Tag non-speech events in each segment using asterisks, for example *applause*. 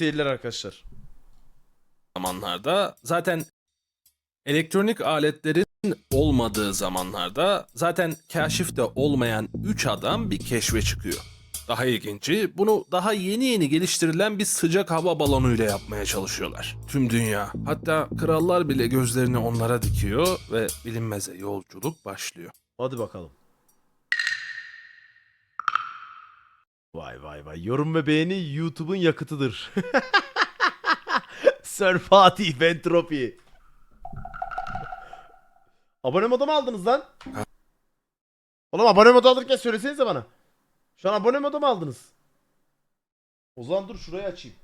seyirler arkadaşlar. zamanlarda zaten elektronik aletlerin olmadığı zamanlarda zaten kaşifte olmayan 3 adam bir keşfe çıkıyor. Daha ilginci bunu daha yeni yeni geliştirilen bir sıcak hava balonuyla yapmaya çalışıyorlar. Tüm dünya hatta krallar bile gözlerini onlara dikiyor ve bilinmeze yolculuk başlıyor. Hadi bakalım. Vay vay vay. Yorum ve beğeni YouTube'un yakıtıdır. *laughs* Sir Fatih Ventropi. Abone modu mu aldınız lan? Oğlum abone modu alırken söylesenize bana. Şu an abone modu mu aldınız? O zaman dur şurayı açayım.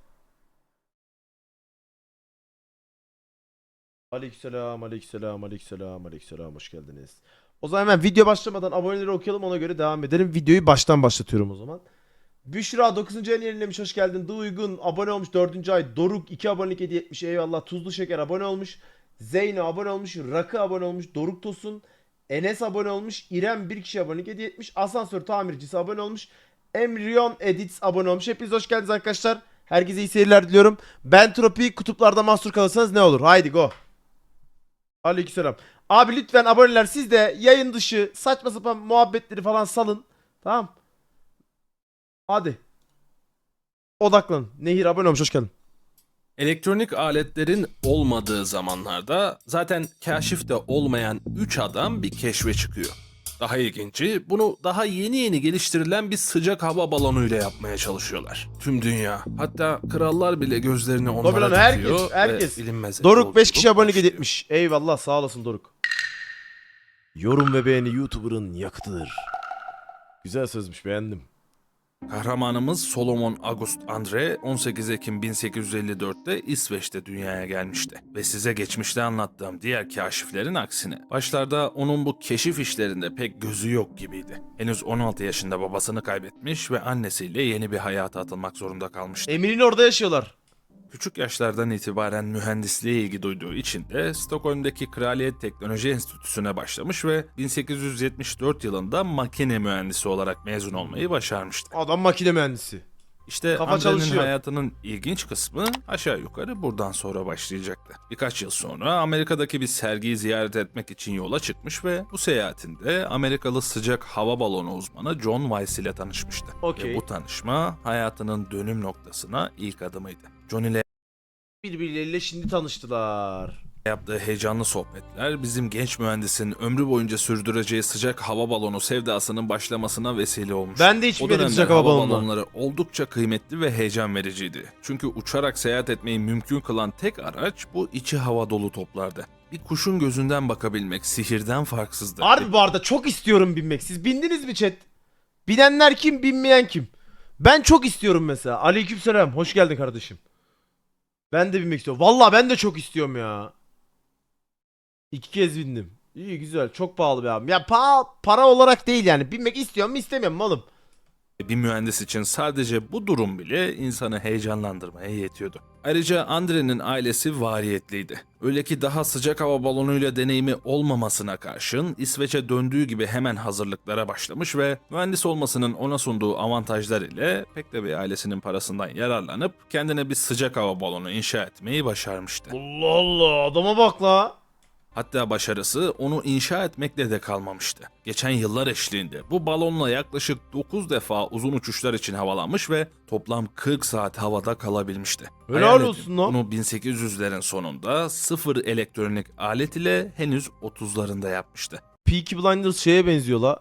Aleykümselam, aleykümselam, aleykümselam, aleykümselam. Hoş geldiniz. O zaman hemen video başlamadan aboneleri okuyalım ona göre devam edelim. Videoyu baştan başlatıyorum o zaman. Büşra 9. ayını yenilemiş hoş geldin. Duygun abone olmuş 4. ay. Doruk 2 abonelik hediye etmiş eyvallah. Tuzlu Şeker abone olmuş. Zeyno abone olmuş. Rakı abone olmuş. Doruk Tosun. Enes abone olmuş. İrem bir kişi abonelik hediye etmiş. Asansör tamircisi abone olmuş. Emryon Edits abone olmuş. Hepiniz hoş geldiniz arkadaşlar. Herkese iyi seyirler diliyorum. Ben Tropi kutuplarda mahsur kalırsanız ne olur? Haydi go. Aleykümselam. Abi lütfen aboneler siz de yayın dışı saçma sapan muhabbetleri falan salın. Tamam. Hadi. Odaklanın. Nehir abone olmuş hoş geldin. Elektronik aletlerin olmadığı zamanlarda zaten kaşifte olmayan 3 adam bir keşfe çıkıyor. Daha ilginci bunu daha yeni yeni geliştirilen bir sıcak hava balonuyla yapmaya çalışıyorlar. Tüm dünya hatta krallar bile gözlerini onlara Tabii lan, herkes, dikiyor herkes. ve bilinmeze Doruk 5 yolculuk kişi başlıyor. etmiş. Eyvallah sağ olasın Doruk. Yorum ve beğeni YouTuber'ın yakıtıdır. Güzel sözmüş beğendim. Kahramanımız Solomon August Andre 18 Ekim 1854'te İsveç'te dünyaya gelmişti. Ve size geçmişte anlattığım diğer kaşiflerin aksine başlarda onun bu keşif işlerinde pek gözü yok gibiydi. Henüz 16 yaşında babasını kaybetmiş ve annesiyle yeni bir hayata atılmak zorunda kalmıştı. Emir'in orada yaşıyorlar. Küçük yaşlardan itibaren mühendisliğe ilgi duyduğu için de Stockholm'daki Kraliyet Teknoloji Enstitüsü'ne başlamış ve 1874 yılında makine mühendisi olarak mezun olmayı başarmıştı. Adam makine mühendisi. İşte Kafa Andre'nin çalışıyor. hayatının ilginç kısmı aşağı yukarı buradan sonra başlayacaktı. Birkaç yıl sonra Amerika'daki bir sergiyi ziyaret etmek için yola çıkmış ve bu seyahatinde Amerikalı sıcak hava balonu uzmanı John Weiss ile tanışmıştı. Okey. Ve bu tanışma hayatının dönüm noktasına ilk adımıydı. John ile Birbirleriyle şimdi tanıştılar. yaptığı heyecanlı sohbetler bizim genç mühendisin ömrü boyunca sürdüreceği sıcak hava balonu sevdasının başlamasına vesile olmuş. Ben de hiç O bilmedim sıcak hava balonunu. balonları oldukça kıymetli ve heyecan vericiydi. Çünkü uçarak seyahat etmeyi mümkün kılan tek araç bu içi hava dolu toplardı. Bir kuşun gözünden bakabilmek sihirden farksızdı. Harbi bu arada çok istiyorum binmek. Siz bindiniz mi chat? Binenler kim, binmeyen kim? Ben çok istiyorum mesela. Aleykümselam. Hoş geldin kardeşim. Ben de binmek istiyorum. Vallahi ben de çok istiyorum ya. İki kez bindim. İyi güzel. Çok pahalı bir abi. Ya pa para olarak değil yani. Binmek istiyorum mu istemiyorum mu oğlum? Bir mühendis için sadece bu durum bile insanı heyecanlandırmaya yetiyordu. Ayrıca Andre'nin ailesi variyetliydi. Öyle ki daha sıcak hava balonuyla deneyimi olmamasına karşın İsveç'e döndüğü gibi hemen hazırlıklara başlamış ve mühendis olmasının ona sunduğu avantajlar ile pek de bir ailesinin parasından yararlanıp kendine bir sıcak hava balonu inşa etmeyi başarmıştı. Allah Allah adama bak la. Hatta başarısı onu inşa etmekle de kalmamıştı. Geçen yıllar eşliğinde bu balonla yaklaşık 9 defa uzun uçuşlar için havalanmış ve toplam 40 saat havada kalabilmişti. Helal Hayal olsun lan. Bunu 1800'lerin sonunda sıfır elektronik alet ile henüz 30'larında yapmıştı. Peaky Blinders şeye benziyor la.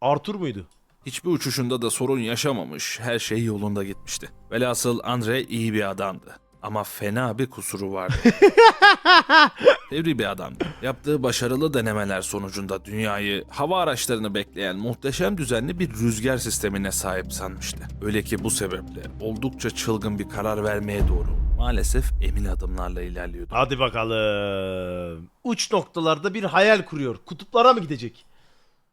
Arthur muydu? Hiçbir uçuşunda da sorun yaşamamış, her şey yolunda gitmişti. Velhasıl Andre iyi bir adamdı. Ama fena bir kusuru vardı. *laughs* Devri bir adamdı. Yaptığı başarılı denemeler sonucunda dünyayı hava araçlarını bekleyen muhteşem düzenli bir rüzgar sistemine sahip sanmıştı. Öyle ki bu sebeple oldukça çılgın bir karar vermeye doğru maalesef emin adımlarla ilerliyordu. Hadi bakalım. Uç noktalarda bir hayal kuruyor. Kutuplara mı gidecek?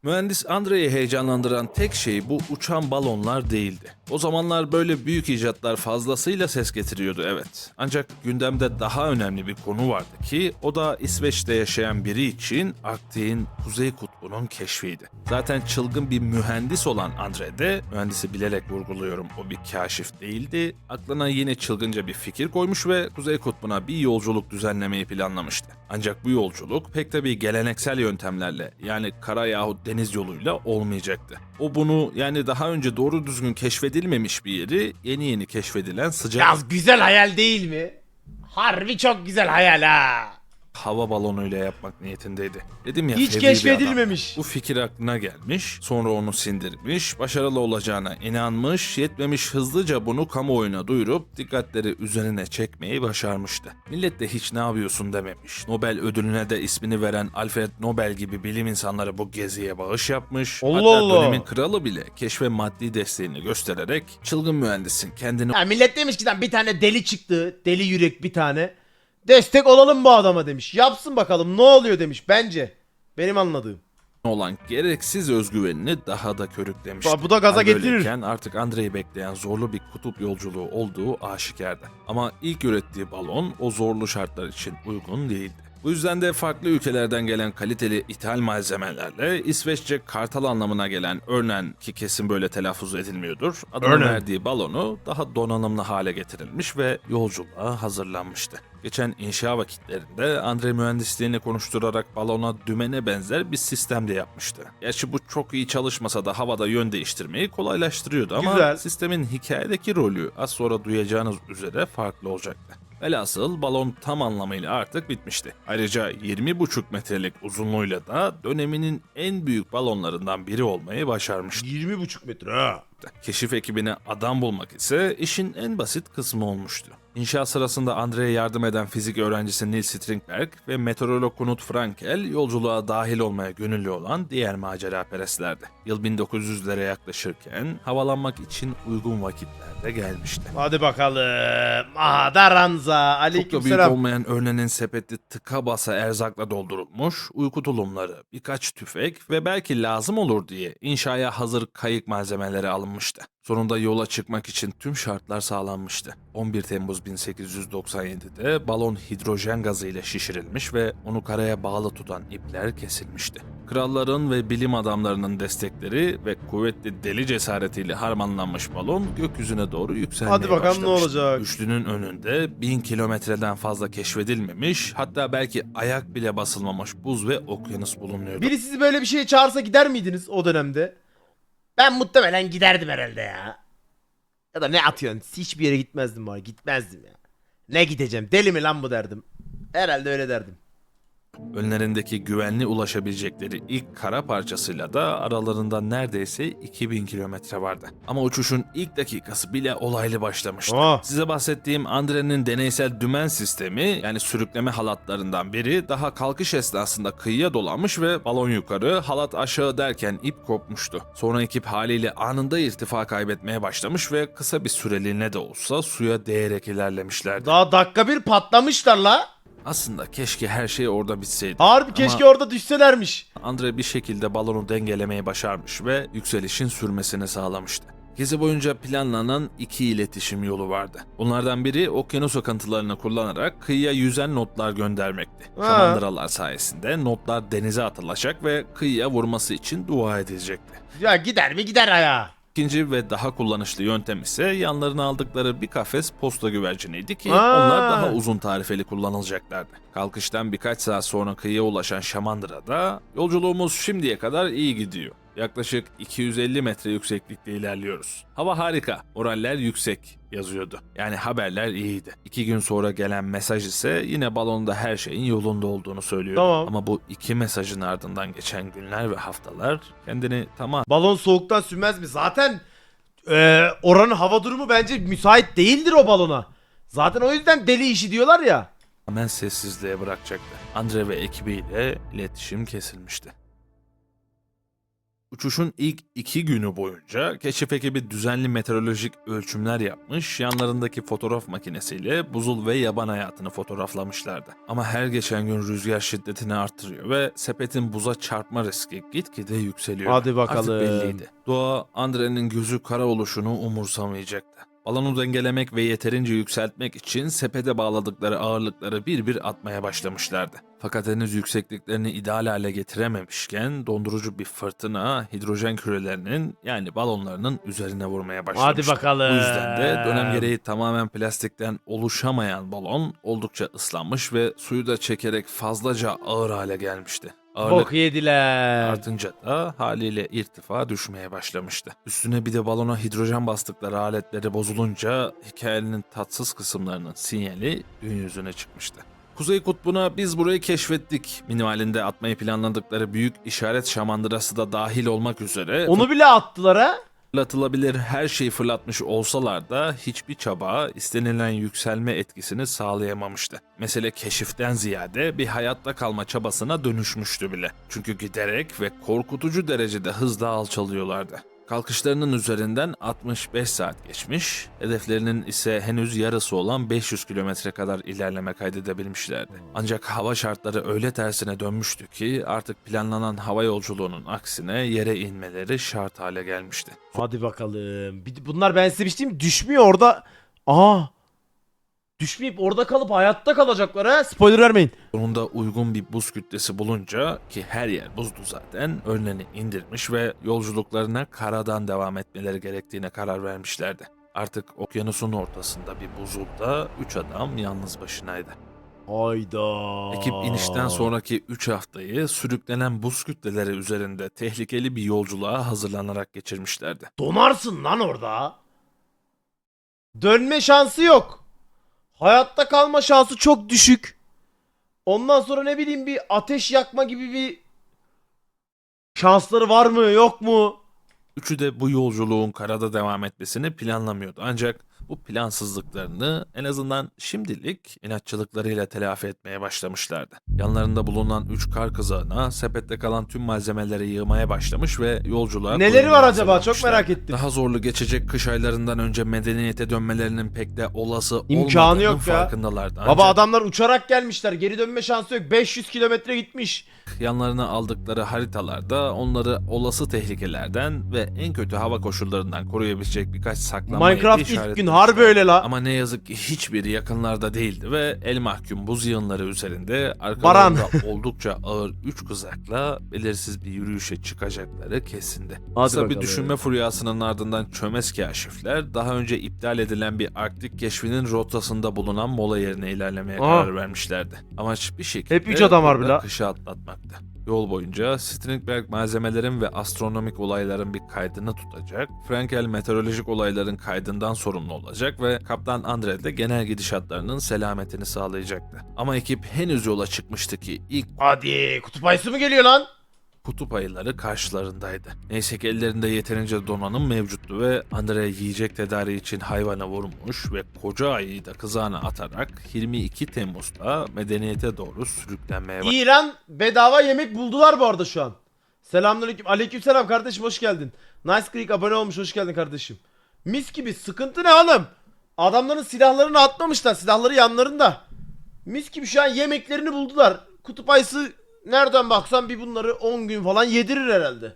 Mühendis Andrei'yi heyecanlandıran tek şey bu uçan balonlar değildi. O zamanlar böyle büyük icatlar fazlasıyla ses getiriyordu evet. Ancak gündemde daha önemli bir konu vardı ki o da İsveç'te yaşayan biri için Arktik'in kuzey kutbunun keşfiydi. Zaten çılgın bir mühendis olan Andre de, mühendisi bilerek vurguluyorum o bir kaşif değildi, aklına yine çılgınca bir fikir koymuş ve kuzey kutbuna bir yolculuk düzenlemeyi planlamıştı. Ancak bu yolculuk pek tabii geleneksel yöntemlerle yani kara yahut deniz yoluyla olmayacaktı. O bunu yani daha önce doğru düzgün keşfedilmemiş bir yeri yeni yeni keşfedilen sıcak Yaz güzel hayal değil mi? Harbi çok güzel hayal ha. Hava balonuyla yapmak niyetindeydi. Dedim ya Hiç fevri bir adam. keşfedilmemiş. Bu fikir aklına gelmiş, sonra onu sindirmiş, başarılı olacağına inanmış, yetmemiş hızlıca bunu kamuoyuna duyurup dikkatleri üzerine çekmeyi başarmıştı. Millet de hiç ne yapıyorsun dememiş. Nobel ödülüne de ismini veren Alfred Nobel gibi bilim insanları bu geziye bağış yapmış. Allah Hatta Allah. dönemin kralı bile keşfe maddi desteğini göstererek çılgın mühendisin kendini Ya millet demiş ki "Lan bir tane deli çıktı. Deli yürek bir tane. Destek olalım bu adama demiş. Yapsın bakalım ne oluyor demiş bence. Benim anladığım. olan gereksiz özgüvenini daha da körüklemişti. Ba- bu da gaza Hal getirir. böyleyken artık Andrei'yi bekleyen zorlu bir kutup yolculuğu olduğu aşikardı. Ama ilk ürettiği balon o zorlu şartlar için uygun değildi. Bu yüzden de farklı ülkelerden gelen kaliteli ithal malzemelerle İsveççe kartal anlamına gelen örnen ki kesin böyle telaffuz edilmiyordur. Adını Örnen. verdiği balonu daha donanımlı hale getirilmiş ve yolculuğa hazırlanmıştı. Geçen inşa vakitlerinde Andre mühendisliğini konuşturarak balona dümene benzer bir sistem de yapmıştı. Gerçi bu çok iyi çalışmasa da havada yön değiştirmeyi kolaylaştırıyordu ama Güzel. sistemin hikayedeki rolü az sonra duyacağınız üzere farklı olacaktı. Velhasıl balon tam anlamıyla artık bitmişti. Ayrıca 20,5 metrelik uzunluğuyla da döneminin en büyük balonlarından biri olmayı başarmıştı. 20,5 metre ha. Keşif ekibine adam bulmak ise işin en basit kısmı olmuştu. İnşaat sırasında Andre'ye yardım eden fizik öğrencisi Neil Strindberg ve meteorolog Knut Frankel yolculuğa dahil olmaya gönüllü olan diğer maceraperestlerdi. Yıl 1900'lere yaklaşırken havalanmak için uygun vakitlerde gelmişti. Hadi bakalım. Aha da Ranza. Çok da büyük Aleykümselam. olmayan örnenin sepeti tıka basa erzakla doldurulmuş, uyku tulumları, birkaç tüfek ve belki lazım olur diye inşaya hazır kayık malzemeleri alınmıştı. Sonunda yola çıkmak için tüm şartlar sağlanmıştı. 11 Temmuz 1897'de balon hidrojen gazı ile şişirilmiş ve onu karaya bağlı tutan ipler kesilmişti. Kralların ve bilim adamlarının destekleri ve kuvvetli deli cesaretiyle harmanlanmış balon gökyüzüne doğru yükselmeye Hadi bakalım ne başlamıştı. olacak? Üçlünün önünde bin kilometreden fazla keşfedilmemiş hatta belki ayak bile basılmamış buz ve okyanus bulunuyordu. Biri sizi böyle bir şeye çağırsa gider miydiniz o dönemde? Ben muhtemelen giderdim herhalde ya. Ya da ne atıyorsun? Hiçbir yere gitmezdim bari. Gitmezdim ya. Ne gideceğim? Deli mi lan bu derdim. Herhalde öyle derdim. Önlerindeki güvenli ulaşabilecekleri ilk kara parçasıyla da aralarında neredeyse 2000 kilometre vardı. Ama uçuşun ilk dakikası bile olaylı başlamıştı. Aa. Size bahsettiğim Andre'nin deneysel dümen sistemi yani sürükleme halatlarından biri daha kalkış esnasında kıyıya dolanmış ve balon yukarı halat aşağı derken ip kopmuştu. Sonra ekip haliyle anında irtifa kaybetmeye başlamış ve kısa bir süreliğine de olsa suya değerek ilerlemişlerdi. Daha dakika bir patlamışlar la. Aslında keşke her şey orada bitseydi. Harbi Ama- keşke orada düşselermiş. Andre bir şekilde balonu dengelemeyi başarmış ve yükselişin sürmesini sağlamıştı. Gezi boyunca planlanan iki iletişim yolu vardı. Bunlardan biri okyanus akıntılarını kullanarak kıyıya yüzen notlar göndermekti. Ha. Şamandıralar sayesinde notlar denize atılacak ve kıyıya vurması için dua edilecekti. Ya gider mi gider ayağa. İkinci ve daha kullanışlı yöntem ise yanlarına aldıkları bir kafes posta güverciniydi ki Aa. onlar daha uzun tarifeli kullanılacaklardı. Kalkıştan birkaç saat sonra kıyıya ulaşan Şamandıra'da yolculuğumuz şimdiye kadar iyi gidiyor. Yaklaşık 250 metre yükseklikte ilerliyoruz. Hava harika, moraller yüksek yazıyordu. Yani haberler iyiydi. İki gün sonra gelen mesaj ise yine balonda her şeyin yolunda olduğunu söylüyordu. Tamam. Ama bu iki mesajın ardından geçen günler ve haftalar kendini tamam Balon soğuktan sünmez mi? Zaten e, oranın hava durumu bence müsait değildir o balona. Zaten o yüzden deli işi diyorlar ya. tamamen sessizliğe bırakacaktı. Andre ve ekibiyle iletişim kesilmişti. Uçuşun ilk iki günü boyunca keşif ekibi düzenli meteorolojik ölçümler yapmış, yanlarındaki fotoğraf makinesiyle buzul ve yaban hayatını fotoğraflamışlardı. Ama her geçen gün rüzgar şiddetini arttırıyor ve sepetin buza çarpma riski gitgide yükseliyor. Hadi bakalım. Artık belliydi. Doğa Andre'nin gözü kara oluşunu umursamayacaktı. Balonu dengelemek ve yeterince yükseltmek için sepete bağladıkları ağırlıkları bir bir atmaya başlamışlardı. Fakat henüz yüksekliklerini ideal hale getirememişken dondurucu bir fırtına hidrojen kürelerinin yani balonlarının üzerine vurmaya başlamıştı. bakalım. Bu yüzden de dönem gereği tamamen plastikten oluşamayan balon oldukça ıslanmış ve suyu da çekerek fazlaca ağır hale gelmişti. Ağırlık Bok yediler. Artınca da haliyle irtifa düşmeye başlamıştı. Üstüne bir de balona hidrojen bastıkları aletleri bozulunca hikayenin tatsız kısımlarının sinyali gün yüzüne çıkmıştı. Kuzey Kutbu'na biz burayı keşfettik. Minimalinde atmayı planladıkları büyük işaret şamandırası da dahil olmak üzere Onu bile attılar ha. Fırlatılabilir her şeyi fırlatmış olsalar da hiçbir çaba istenilen yükselme etkisini sağlayamamıştı. Mesele keşiften ziyade bir hayatta kalma çabasına dönüşmüştü bile. Çünkü giderek ve korkutucu derecede hızla alçalıyorlardı. Kalkışlarının üzerinden 65 saat geçmiş, hedeflerinin ise henüz yarısı olan 500 kilometre kadar ilerleme kaydedebilmişlerdi. Ancak hava şartları öyle tersine dönmüştü ki artık planlanan hava yolculuğunun aksine yere inmeleri şart hale gelmişti. Hadi bakalım. Bunlar ben size bir şey? Düşmüyor orada. Aa. Düşmeyip orada kalıp hayatta kalacaklar ha. Spoiler vermeyin. Sonunda uygun bir buz kütlesi bulunca ki her yer buzdu zaten önlerini indirmiş ve yolculuklarına karadan devam etmeleri gerektiğine karar vermişlerdi. Artık okyanusun ortasında bir buzulda 3 adam yalnız başınaydı. Hayda. Ekip inişten sonraki 3 haftayı sürüklenen buz kütleleri üzerinde tehlikeli bir yolculuğa hazırlanarak geçirmişlerdi. Donarsın lan orada. Dönme şansı yok. Hayatta kalma şansı çok düşük. Ondan sonra ne bileyim bir ateş yakma gibi bir şansları var mı yok mu? Üçü de bu yolculuğun karada devam etmesini planlamıyordu. Ancak bu plansızlıklarını en azından şimdilik inatçılıklarıyla telafi etmeye başlamışlardı. Yanlarında bulunan üç kar kızağına sepette kalan tüm malzemeleri yığmaya başlamış ve yolculuğa Neleri var acaba? Çok merak ettim. Daha zorlu geçecek kış aylarından önce medeniyete dönmelerinin pek de olası İmkanı yok ya. farkındalardı. Baba Ancak adamlar uçarak gelmişler. Geri dönme şansı yok. 500 kilometre gitmiş. yanlarına aldıkları haritalarda onları olası tehlikelerden ve en kötü hava koşullarından koruyabilecek birkaç saklama yeri Minecraft ilk gün harbi öyle la. Ama ne yazık ki hiçbiri yakınlarda değildi ve el mahkum buz yığınları üzerinde arkalarında *laughs* oldukça ağır üç kızakla belirsiz bir yürüyüşe çıkacakları kesindi. Hadi Kısa bir düşünme furyasının ardından çömez kaşifler daha önce iptal edilen bir Arktik keşfinin rotasında bulunan mola yerine ilerlemeye Aa. karar vermişlerdi. Amaç bir şekilde Hep üç adam var bile kışı atlatmaktı. Yol boyunca Strindberg malzemelerin ve astronomik olayların bir kaydını tutacak, Frankel meteorolojik olayların kaydından sorumlu olacak ve Kaptan Andre de genel gidişatlarının selametini sağlayacaktı. Ama ekip henüz yola çıkmıştı ki ilk Hadi kutup ayısı mı geliyor lan? kutup ayıları karşılarındaydı. Neyse ki ellerinde yeterince donanım mevcuttu ve Andre yiyecek tedariği için hayvana vurmuş ve koca ayıyı da kızağına atarak 22 Temmuz'da medeniyete doğru sürüklenmeye başladı. İran bedava yemek buldular bu arada şu an. Selamünaleyküm. Aleykümselam kardeşim hoş geldin. Nice Creek abone olmuş hoş geldin kardeşim. Mis gibi sıkıntı ne oğlum? Adamların silahlarını atmamışlar. Silahları yanlarında. Mis gibi şu an yemeklerini buldular. Kutup ayısı nereden baksan bir bunları 10 gün falan yedirir herhalde.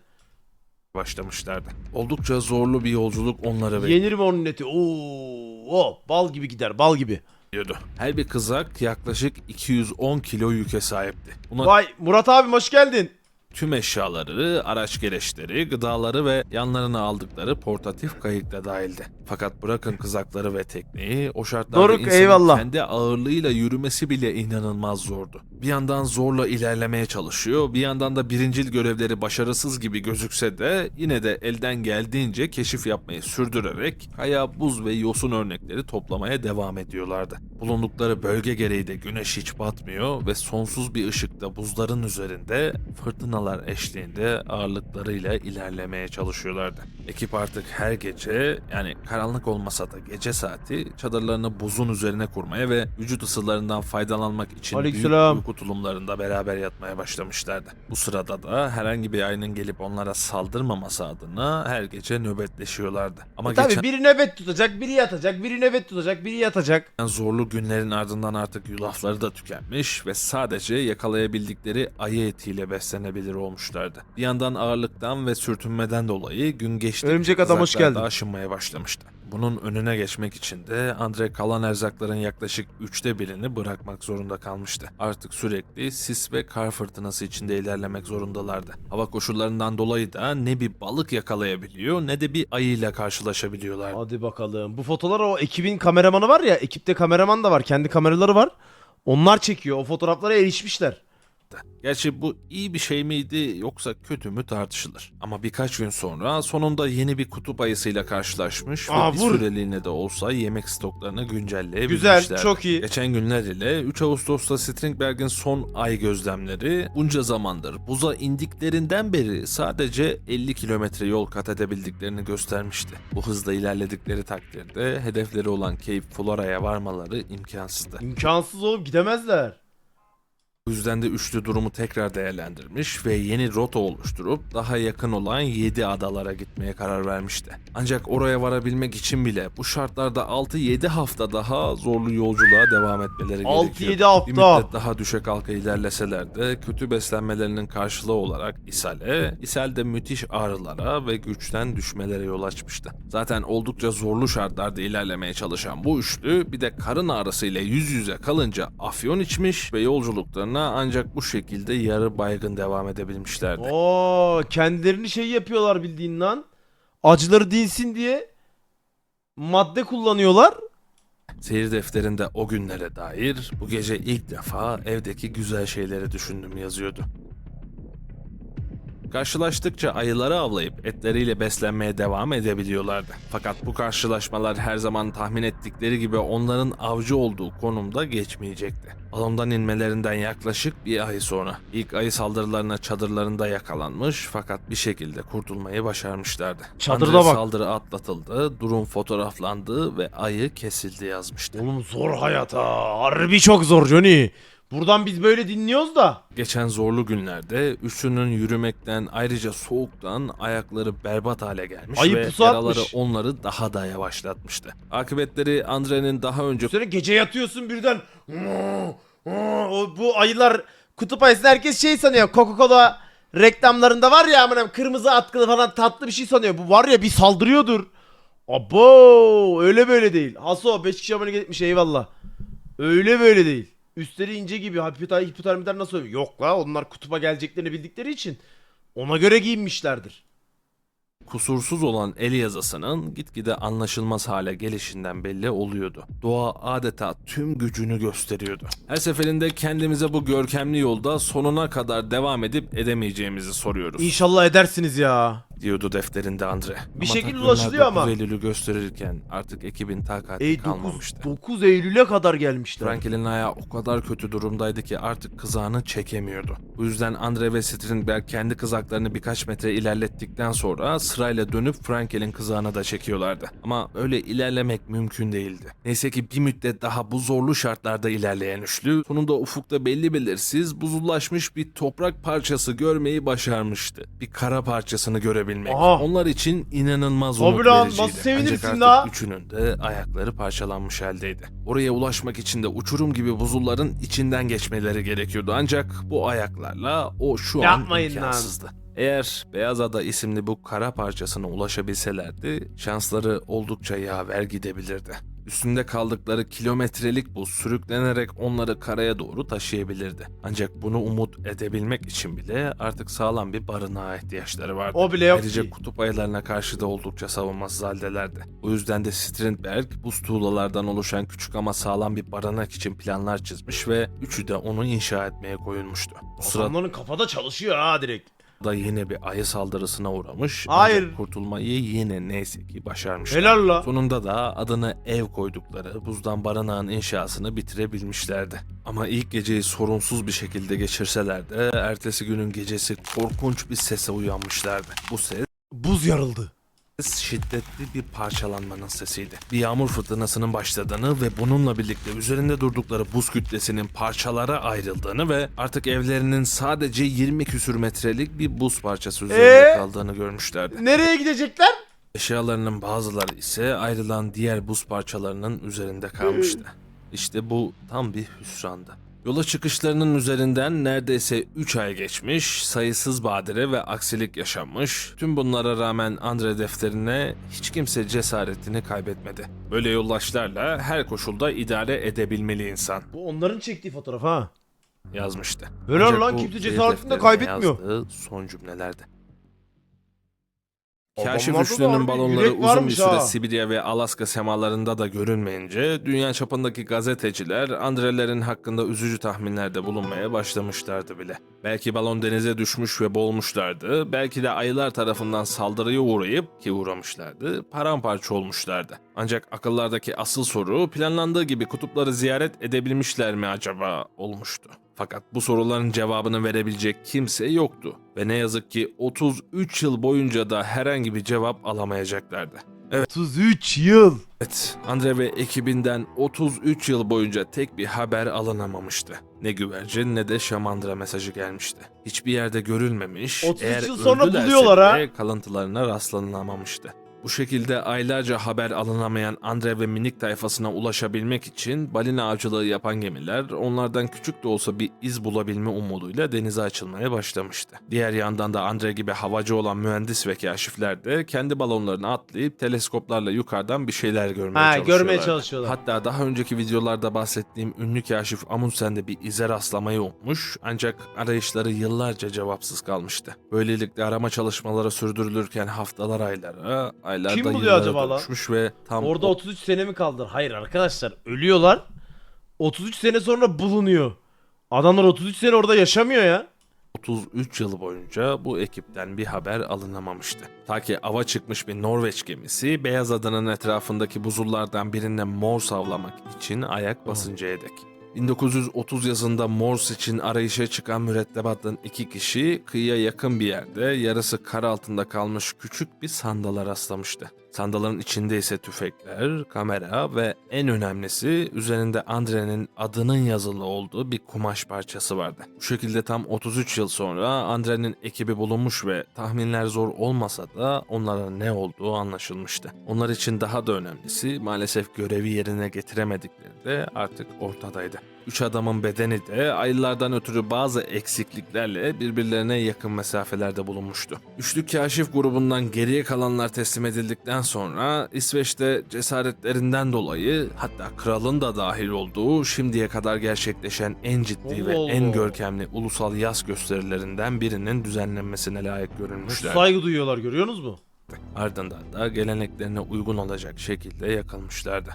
başlamışlardı. Oldukça zorlu bir yolculuk onları Yenir mi onun eti? Oo, o bal gibi gider bal gibi. bekliyordu. Her bir kızak yaklaşık 210 kilo yüke sahipti. Buna Vay Murat abi hoş geldin. Tüm eşyaları, araç gereçleri, gıdaları ve yanlarına aldıkları portatif kayık da dahildi. Fakat bırakın kızakları ve tekneyi, o şartlarda Doruk, insanın eyvallah. kendi ağırlığıyla yürümesi bile inanılmaz zordu. Bir yandan zorla ilerlemeye çalışıyor, bir yandan da birincil görevleri başarısız gibi gözükse de yine de elden geldiğince keşif yapmayı sürdürerek kaya, buz ve yosun örnekleri toplamaya devam ediyorlardı. Bulundukları bölge gereği de güneş hiç batmıyor ve sonsuz bir ışıkta buzların üzerinde fırtınalar eşliğinde ağırlıklarıyla ilerlemeye çalışıyorlardı. Ekip artık her gece yani karanlık olmasa da gece saati çadırlarını buzun üzerine kurmaya ve vücut ısılarından faydalanmak için büyük Aleykümselam. uyku tulumlarında beraber yatmaya başlamışlardı. Bu sırada da herhangi bir ayının gelip onlara saldırmaması adına her gece nöbetleşiyorlardı. Ama E Tabii geçen biri nöbet tutacak, biri yatacak, biri nöbet tutacak, biri yatacak. zorlu günlerin ardından artık yulafları da tükenmiş ve sadece yakalayabildikleri ayı etiyle beslenebilir olmuşlardı. Bir yandan ağırlıktan ve sürtünmeden dolayı gün geçti. Örümcek adam hoş geldin. aşınmaya başlamıştı. Bunun önüne geçmek için de Andre kalan erzakların yaklaşık üçte birini bırakmak zorunda kalmıştı. Artık sürekli sis ve kar fırtınası içinde ilerlemek zorundalardı. Hava koşullarından dolayı da ne bir balık yakalayabiliyor ne de bir ayıyla karşılaşabiliyorlardı. Hadi bakalım. Bu fotolar o ekibin kameramanı var ya. Ekipte kameraman da var. Kendi kameraları var. Onlar çekiyor. O fotoğraflara erişmişler. Gerçi bu iyi bir şey miydi yoksa kötü mü tartışılır. Ama birkaç gün sonra sonunda yeni bir kutup ayısıyla karşılaşmış Aa, ve bir vur. süreliğine de olsa yemek stoklarını güncelleyebilmişlerdi. Güzel, çok iyi. Geçen günler ile 3 Ağustos'ta Stringberg'in son ay gözlemleri bunca zamandır buza indiklerinden beri sadece 50 kilometre yol kat edebildiklerini göstermişti. Bu hızla ilerledikleri takdirde hedefleri olan Cape Flora'ya varmaları imkansızdı. İmkansız oğlum gidemezler. Bu yüzden de üçlü durumu tekrar değerlendirmiş ve yeni rota oluşturup daha yakın olan 7 adalara gitmeye karar vermişti. Ancak oraya varabilmek için bile bu şartlarda 6-7 hafta daha zorlu yolculuğa devam etmeleri 6-7 gerekiyor. hafta. Bir müddet daha düşe kalka ilerleseler de kötü beslenmelerinin karşılığı olarak ishale, ishal de müthiş ağrılara ve güçten düşmelere yol açmıştı. Zaten oldukça zorlu şartlarda ilerlemeye çalışan bu üçlü bir de karın ağrısıyla yüz yüze kalınca afyon içmiş ve yolculuklarına ancak bu şekilde yarı baygın devam edebilmişlerdi. Oo, kendilerini şey yapıyorlar bildiğin lan. Acıları dinsin diye madde kullanıyorlar. Seyir defterinde o günlere dair bu gece ilk defa evdeki güzel şeyleri düşündüm yazıyordu. Karşılaştıkça ayıları avlayıp etleriyle beslenmeye devam edebiliyorlardı. Fakat bu karşılaşmalar her zaman tahmin ettikleri gibi onların avcı olduğu konumda geçmeyecekti. Balondan inmelerinden yaklaşık bir ay sonra ilk ayı saldırılarına çadırlarında yakalanmış fakat bir şekilde kurtulmayı başarmışlardı. Çadırda Andre bak. saldırı atlatıldı, durum fotoğraflandı ve ayı kesildi yazmıştı. Oğlum zor hayat ha. Harbi çok zor Johnny. Buradan biz böyle dinliyoruz da. Geçen zorlu günlerde üçünün yürümekten ayrıca soğuktan ayakları berbat hale gelmiş Ayı ve pusu yaraları atmış. onları daha da yavaşlatmıştı. Akıbetleri Andre'nin daha önce Sonra gece yatıyorsun birden. O, bu ayılar kutup ayısını herkes şey sanıyor. Coca-Cola reklamlarında var ya amına kırmızı atkılı falan tatlı bir şey sanıyor. Bu var ya bir saldırıyordur. Abo öyle böyle değil. Haso 5 kişi abone gitmiş eyvallah. Öyle böyle değil. Üstleri ince gibi hipoter- hipotermiden nasıl oluyor? Yok la onlar kutuba geleceklerini bildikleri için ona göre giyinmişlerdir. kusursuz olan el yazısının gitgide anlaşılmaz hale gelişinden belli oluyordu. Doğa adeta tüm gücünü gösteriyordu. Her seferinde kendimize bu görkemli yolda sonuna kadar devam edip edemeyeceğimizi soruyoruz. İnşallah edersiniz ya. Diyordu defterinde Andre. Bir şekilde takvimler ulaşılıyor ama. 9 Eylül'ü gösterirken artık ekibin takati 9, kalmamıştı. 9 Eylül'e kadar gelmişler. Frankel'in ayağı o kadar kötü durumdaydı ki artık kızağını çekemiyordu. Bu yüzden Andre ve Strindberg kendi kızaklarını birkaç metre ilerlettikten sonra sırayla dönüp Frankel'in kızağına da çekiyorlardı. Ama öyle ilerlemek mümkün değildi. Neyse ki bir müddet daha bu zorlu şartlarda ilerleyen üçlü sonunda ufukta belli belirsiz buzullaşmış bir toprak parçası görmeyi başarmıştı. Bir kara parçasını görebilmek. Aha. Onlar için inanılmaz Tabii umut lan, vericiydi. nasıl sevinirsin Ancak artık la? Üçünün de ayakları parçalanmış haldeydi. Oraya ulaşmak için de uçurum gibi buzulların içinden geçmeleri gerekiyordu. Ancak bu ayaklarla o şu Yapmayın an lan. imkansızdı. Eğer Beyaz Ada isimli bu kara parçasına ulaşabilselerdi şansları oldukça yaver gidebilirdi. Üstünde kaldıkları kilometrelik buz sürüklenerek onları karaya doğru taşıyabilirdi. Ancak bunu umut edebilmek için bile artık sağlam bir barınağa ihtiyaçları vardı. O bile yok Ayrıca ki. kutup ayılarına karşı da oldukça savunmasız haldelerdi. O yüzden de Strindberg buz tuğlalardan oluşan küçük ama sağlam bir barınak için planlar çizmiş ve üçü de onu inşa etmeye koyulmuştu. Bu sırada Adamların kafada çalışıyor ha direkt. Yine bir ayı saldırısına uğramış. Hayır. ancak kurtulmayı yine neyse ki başarmışlar. Helal la. Sonunda da adını ev koydukları buzdan barınağın inşasını bitirebilmişlerdi. Ama ilk geceyi sorunsuz bir şekilde geçirseler de ertesi günün gecesi korkunç bir sese uyanmışlardı. Bu ses Buz yarıldı. Şiddetli bir parçalanmanın sesiydi. Bir yağmur fırtınasının başladığını ve bununla birlikte üzerinde durdukları buz kütlesinin parçalara ayrıldığını ve artık evlerinin sadece 20 küsür metrelik bir buz parçası üzerinde Ee? kaldığını görmüşlerdi. Nereye gidecekler? Eşyalarının bazıları ise ayrılan diğer buz parçalarının üzerinde kalmıştı. İşte bu tam bir hüsrandı. Yola çıkışlarının üzerinden neredeyse 3 ay geçmiş, sayısız badire ve aksilik yaşanmış. Tüm bunlara rağmen Andre defterine hiç kimse cesaretini kaybetmedi. Böyle yoldaşlarla her koşulda idare edebilmeli insan Bu onların çektiği fotoğraf ha. yazmıştı. Helal Ancak lan, bu kimse cesaretini de defterine kaybetmiyor. yazdığı son Adamlarda Kaşif da üçlünün balonları yürek uzun bir varmış süre ha. Sibirya ve Alaska semalarında da görünmeyince dünya çapındaki gazeteciler Andrelerin hakkında üzücü tahminlerde bulunmaya başlamışlardı bile. Belki balon denize düşmüş ve boğulmuşlardı, belki de ayılar tarafından saldırıya uğrayıp ki uğramışlardı, paramparça olmuşlardı. Ancak akıllardaki asıl soru planlandığı gibi kutupları ziyaret edebilmişler mi acaba olmuştu. Fakat bu soruların cevabını verebilecek kimse yoktu ve ne yazık ki 33 yıl boyunca da herhangi bir cevap alamayacaklardı. 33 yıl. Evet, Andre ve ekibinden 33 yıl boyunca tek bir haber alınamamıştı. Ne güvercin ne de şamandıra mesajı gelmişti. Hiçbir yerde görülmemiş, 33 eğer yıl sonra öldülerse buluyorlar ha. bile kalıntılarına rastlanılamamıştı. Bu şekilde aylarca haber alınamayan Andre ve minik tayfasına ulaşabilmek için balina avcılığı yapan gemiler onlardan küçük de olsa bir iz bulabilme umuduyla denize açılmaya başlamıştı. Diğer yandan da Andre gibi havacı olan mühendis ve kaşifler de kendi balonlarını atlayıp teleskoplarla yukarıdan bir şeyler görmeye Ha çalışıyorlardı. görmeye çalışıyorlar. Hatta daha önceki videolarda bahsettiğim ünlü kaşif Amundsen de bir ize rastlamayı ummuş ancak arayışları yıllarca cevapsız kalmıştı. Böylelikle arama çalışmaları sürdürülürken haftalar aylara, aylar Kim buluyor acaba lan? ve tam Orada 33 sene mi kaldı? Hayır arkadaşlar ölüyorlar. 33 sene sonra bulunuyor. Adamlar 33 sene orada yaşamıyor ya. 33 yıl boyunca bu ekipten bir haber alınamamıştı. Ta ki ava çıkmış bir Norveç gemisi Beyaz Adanın etrafındaki buzullardan birinde Morse avlamak için ayak basıncaya dek. 1930 yazında Morse için arayışa çıkan mürettebatın iki kişi kıyıya yakın bir yerde yarısı kar altında kalmış küçük bir sandala rastlamıştı. Sandalın içinde ise tüfekler, kamera ve en önemlisi üzerinde Andre'nin adının yazılı olduğu bir kumaş parçası vardı. Bu şekilde tam 33 yıl sonra Andre'nin ekibi bulunmuş ve tahminler zor olmasa da onlara ne olduğu anlaşılmıştı. Onlar için daha da önemlisi maalesef görevi yerine getiremedikleri de artık ortadaydı. Üç adamın bedeni de aylardan ötürü bazı eksikliklerle birbirlerine yakın mesafelerde bulunmuştu. Üçlü kaşif grubundan geriye kalanlar teslim edildikten sonra İsveç'te cesaretlerinden dolayı hatta kralın da dahil olduğu şimdiye kadar gerçekleşen en ciddi ve en görkemli ulusal yaz gösterilerinden birinin düzenlenmesine layık görülmüşler. saygı duyuyorlar görüyorsunuz mu? Ardından da geleneklerine uygun olacak şekilde yakılmışlardı.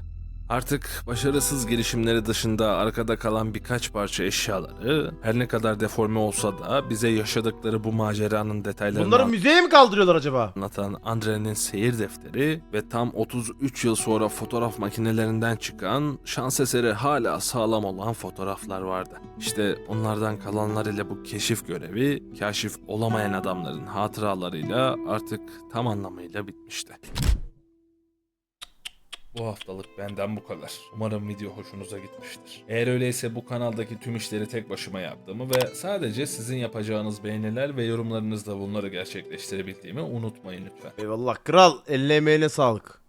Artık başarısız girişimleri dışında arkada kalan birkaç parça eşyaları her ne kadar deforme olsa da bize yaşadıkları bu maceranın detaylarını Bunları müzeye mi kaldırıyorlar acaba? anlatan Andre'nin seyir defteri ve tam 33 yıl sonra fotoğraf makinelerinden çıkan şans eseri hala sağlam olan fotoğraflar vardı. İşte onlardan kalanlar ile bu keşif görevi kaşif olamayan adamların hatıralarıyla artık tam anlamıyla bitmişti. Bu haftalık benden bu kadar. Umarım video hoşunuza gitmiştir. Eğer öyleyse bu kanaldaki tüm işleri tek başıma yaptığımı ve sadece sizin yapacağınız beğeniler ve yorumlarınızla bunları gerçekleştirebildiğimi unutmayın lütfen. Eyvallah kral. Eline emeğine sağlık.